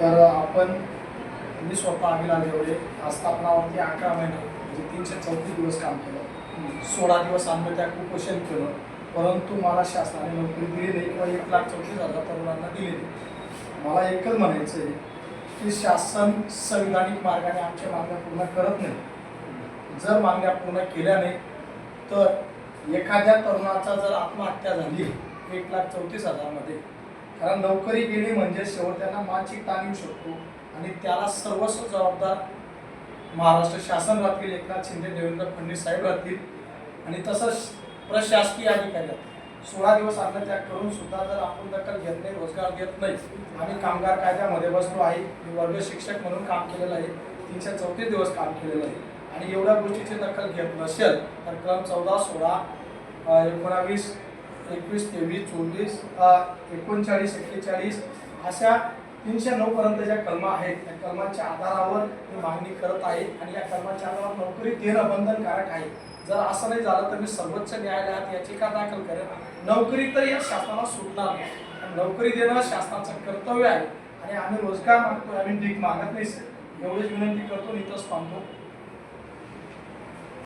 तर आपण मी स्वतः अनिल आजवळे आस्थापनावरती अकरा महिने म्हणजे तीनशे चौतीस दिवस काम केलं. सोळा दिवस आत्महत्या कुपोषण केलं. परंतु मला शासनाने नोकरी दिली नाही किंवा एक लाख चौतीस हजार तरुणांना दिली नाही. मला एकच म्हणायचं आहे की शासन संविधानिक मार्गाने आमच्या मागण्या पूर्ण करत नाही. जर मागण्या पूर्ण केल्या नाही तर एखाद्या तरुणाचा जर आत्महत्या झाली एक लाख चौतीस हजारमध्ये कारण नोकरी गेली म्हणजे शेवट त्यांना मानसिक ताण येऊ शकतो आणि त्याला सर्वस्व जबाबदार महाराष्ट्र शासन राहतील एकनाथ शिंदे देवेंद्र फडणवीस साहेब राहतील आणि तसंच प्रशासकीय अधिकारी आहेत. सोळा दिवस आत्महत्या करून सुद्धा जर आपण दखल घेत नाही रोजगार देत नाही आम्ही कामगार कायद्यामध्ये बसलो आहे मी वर्ग शिक्षक म्हणून काम केलेलं आहे तीनशे चौतीस दिवस काम केलेलं आहे आणि एवढ्या गोष्टीची दखल घेत नसेल तर क्रम चौदा सोळा एकोणावीस एकवीस तेवीस चोवीस एकोणचाळीस एक्केचाळीस अशा तीनशे नऊ पर्यंत ज्या कलमा आहेत त्या कलमाच्या आधारावर मी मागणी करत आहे आणि या कलमाच्या आधारावर नोकरी देणं बंधनकारक आहे. जर असं नाही झालं तर मी सर्वोच्च न्यायालयात याचिका दाखल करेन. नोकरी तर या शासनाला सुटणार नाही. नोकरी देणं शासनाचं कर्तव्य आहे. आणि आम्ही रोजगार मागतो आम्ही भीक मागत नाही सर. एवढीच विनंती करतो इथंच थांबतो.